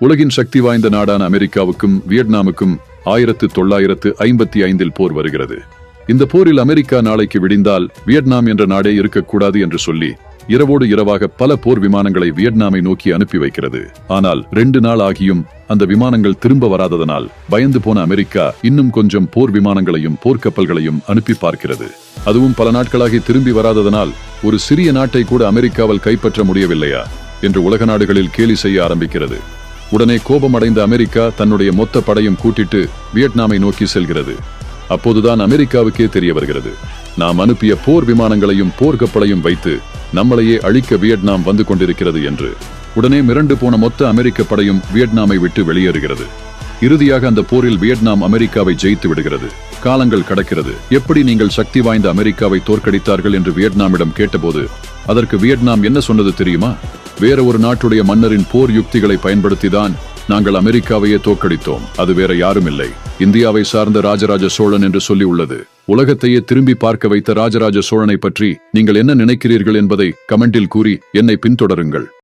உலகின் சக்தி வாய்ந்த நாடான அமெரிக்காவுக்கும் வியட்நாமுக்கும் ஆயிரத்து தொள்ளாயிரத்து ஐம்பத்தி ஐந்தில் போர் வருகிறது. இந்த போரில் அமெரிக்கா நாளைக்கு விடிந்தால் வியட்நாம் என்ற நாடே இருக்கக்கூடாது என்று சொல்லி இரவோடு இரவாக பல போர் விமானங்களை வியட்நாமை நோக்கி அனுப்பி வைக்கிறது. ஆனால் ரெண்டு நாள் ஆகியும் அந்த விமானங்கள் திரும்ப வராததனால் பயந்து போன அமெரிக்கா இன்னும் கொஞ்சம் போர் விமானங்களையும் போர்க்கப்பல்களையும் அனுப்பி பார்க்கிறது. அதுவும் பல நாட்களாகி திரும்பி வராததனால் ஒரு சிறிய நாட்டை கூட அமெரிக்காவால் கைப்பற்ற முடியவில்லையா? என்று உலக நாடுகளில் கேலி செய்ய ஆரம்பிக்கிறது. உடனே கோபமடைந்த அமெரிக்கா தன்னுடைய மொத்த படையும் கூட்டிட்டு வியட்நாமை நோக்கி செல்கிறது. அப்போதுதான் அமெரிக்காவுக்கே தெரிய வருகிறது. நாம் அனுப்பிய போர் விமானங்களையும் போர்க்கப்பலையும் வைத்து நம்மளையே அழிக்க வியட்நாம் வந்து கொண்டிருக்கிறது என்று. உடனே மிரண்டு போன மொத்த அமெரிக்க படையும் வியட்நாமை விட்டு வெளியேறுகிறது. இறுதியாக அந்த போரில் வியட்நாம் அமெரிக்காவை ஜெயித்து விடுகிறது. காலங்கள் கடக்கிறது. எப்படி நீங்கள் சக்தி வாய்ந்த அமெரிக்காவை தோற்கடித்தார்கள் என்று வியட்நாமிடம் கேட்டபோது அதற்கு வியட்நாம் என்ன சொன்னது தெரியுமா? வேற ஒரு நாட்டுடைய மன்னரின் போர் யுக்திகளை பயன்படுத்திதான் நாங்கள் அமெரிக்காவையே தோற்கடித்தோம். அது வேற யாரும் இல்லை இந்தியாவை சார்ந்த ராஜராஜ சோழன் என்று சொல்லி உள்ளது. உலகத்தையே திரும்பி பார்க்க வைத்த ராஜராஜ சோழனை பற்றி நீங்கள் என்ன நினைக்கிறீர்கள் என்பதை கமெண்டில் கூறி என்னை பின்தொடருங்கள்.